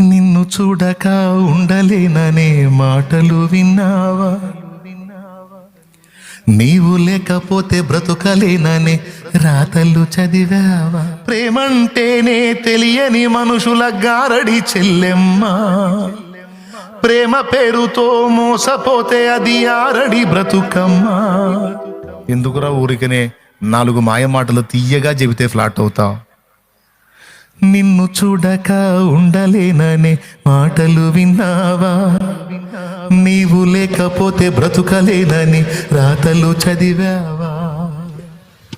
నిన్ను చూడక ఉండలేననే మాటలు విన్నావా? నీవు లేకపోతే బ్రతుకలేననే రాతలు చదివావా? ప్రేమంటేనే తెలియని మనుషుల గారడి చెల్లెమ్మ. ప్రేమ పేరుతో మోసపోతే అది ఆరడి బ్రతుకమ్మా. ఎందుకురా ఊరికనే నాలుగు మాయ మాటలు తీయగా చెబితే ఫ్లాట్ అవుతావు? నిన్ను చూడక ఉండలేననే మాటలు విన్నావా? నీవు లేకపోతే బ్రతుకలేనని రాతలు చదివావా?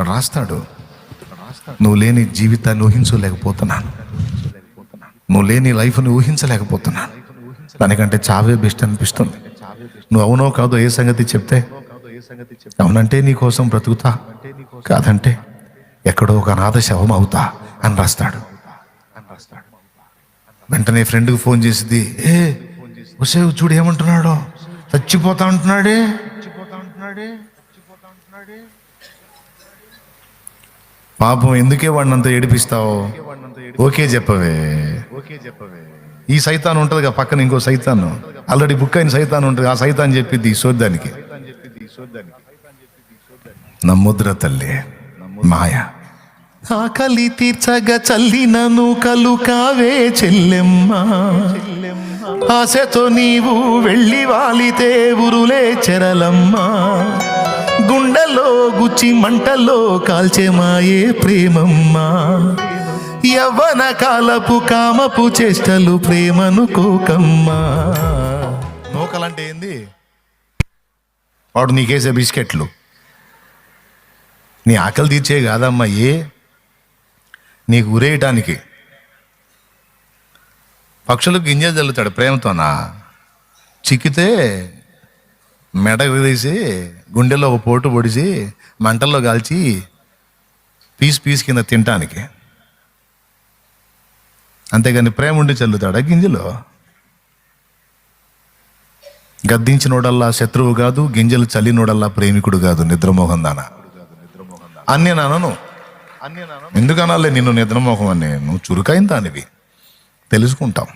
రాస్తాడు. నువ్వు లేని జీవితాన్ని ఊహించలేకపోతున్నాను. నువ్వు లేని లైఫ్ని ఊహించలేకపోతున్నాను. దానికంటే చావే బెస్ట్ అనిపిస్తుంది. నువ్వు అవునో కాదో ఏ సంగతి చెప్తే అవునంటే నీ కోసం బ్రతుకుతా. కాదంటే ఎక్కడో ఒక అనాథ శవం అవుతా అని రాస్తాడు. వెంటనే ఫ్రెండ్కి ఫోన్ చేసింది ఏ వసే చూడు ఏమంటున్నాడో? చచ్చిపోతా అంటున్నాడే? పాపం ఎందుకే వాడిని అంత ఏడిపిస్తావు? ఓకే చెప్పవే. ఓకే చెప్పవే ఈ సైతాన్ ఉంటుందిగా పక్కన ఇంకో సైతాన్. ఆల్రెడీ బుక్ అయిన సైతాన్ ఉంటుంది ఆ సైతాన్ చెప్పింది ఈ సోద్దానికి. నమ్ముద్ర తల్లి మాయ. ఆకలి తీర్చగా చల్లిన నూకలు కావే చెల్లెమ్మ. ఆశతో నీవు వెళ్ళి వాలితే ఉరులే చెరలమ్మ. గుండెలో గుచ్చి మంటల్లో కాల్చెమాయే ప్రేమమ్మ. యవ్వన కాలపు కామపు చేష్టలు ప్రేమను కోకమ్మా. నూకలంటే ఏంది? వాడు నీకేసే బిస్కెట్లు. నీ ఆకలి తీర్చే కాదమ్మా ఏ? నీకు ఉరేయటానికి పక్షులకు గింజలు చల్లుతాడు ప్రేమతోనా. చిక్కితే మెడ విదేసి గుండెలో ఒక పోటు పొడిచి మంటల్లో కాల్చి పీస్ పీస్ కింద తినటానికి అంతేగాని ప్రేమ ఉండి చల్లుతాడా గింజలు? గద్దించినోడల్లా శత్రువు కాదు గింజలు చల్లినోడల్లా ప్రేమికుడు కాదు నిద్రమోహం దాన అన్నీ నానను ఎందుకనాలే నిన్ను నిద్రమోహం అని? నువ్వు చురుకైన దానివి. తెలుసుకుంటాం.